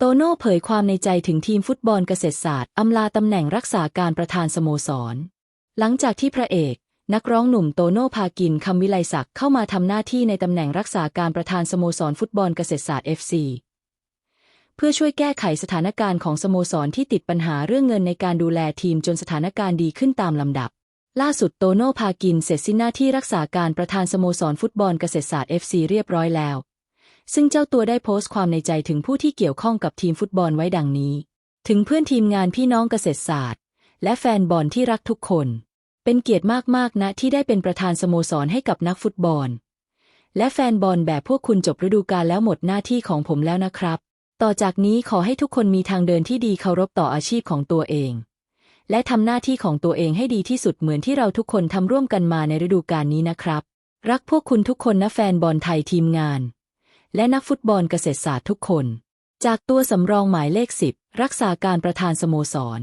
โตโน่เผยความในใจถึงทีมฟุตบอลเกษตรศาสตร์อำลาตำแหน่งรักษาการประธานสโมสร หลังจากที่พระเอก นักร้องหนุ่มโตโน่พากินคำวิไลศักดิ์เข้ามาทำหน้าที่ในตำแหน่งรักษาการประธานสโมสรฟุตบอลเกษตรศาสตร์ FC เพื่อช่วยแก้ไขสถานการณ์ของสโมสรที่ติดปัญหาเรื่องเงินในการดูแลทีมจนสถานการณ์ดีขึ้นตามลำดับ ล่าสุดโตโน่พากินเสร็จสิ้นหน้าที่รักษาการประธานสโมสรฟุตบอลเกษตรศาสตร์ FC เรียบร้อยแล้ว ซึ่งเจ้าตัวได้โพสต์ความในใจถึงผู้ที่เกี่ยวข้องกับทีมฟุตบอลไว้ดังนี้ ถึงเพื่อนทีมงานพี่น้องเกษตรศาสตร์ และแฟนบอลที่รักทุกคน เป็นเกียรติมากๆนะที่ได้เป็นประธานสโมสรให้กับนักฟุตบอล และแฟนบอลแบบพวกคุณจบฤดูกาลแล้วหมดหน้าที่ของผมแล้วนะครับ ต่อจากนี้ขอให้ทุกคนมีทางเดินที่ดีเคารพต่ออาชีพของตัวเอง และทำหน้าที่ของตัวเองให้ดีที่สุดเหมือนที่เราทุกคนทำร่วมกันมาในฤดูกาลนี้นะครับ รักพวกคุณทุกคนนะแฟนบอลไทยทีมงาน และนักฟุตบอลเกษตรศาสตร์ทุกคน จากตัวสำรองหมายเลขสิบรักษาการประธานสโมสร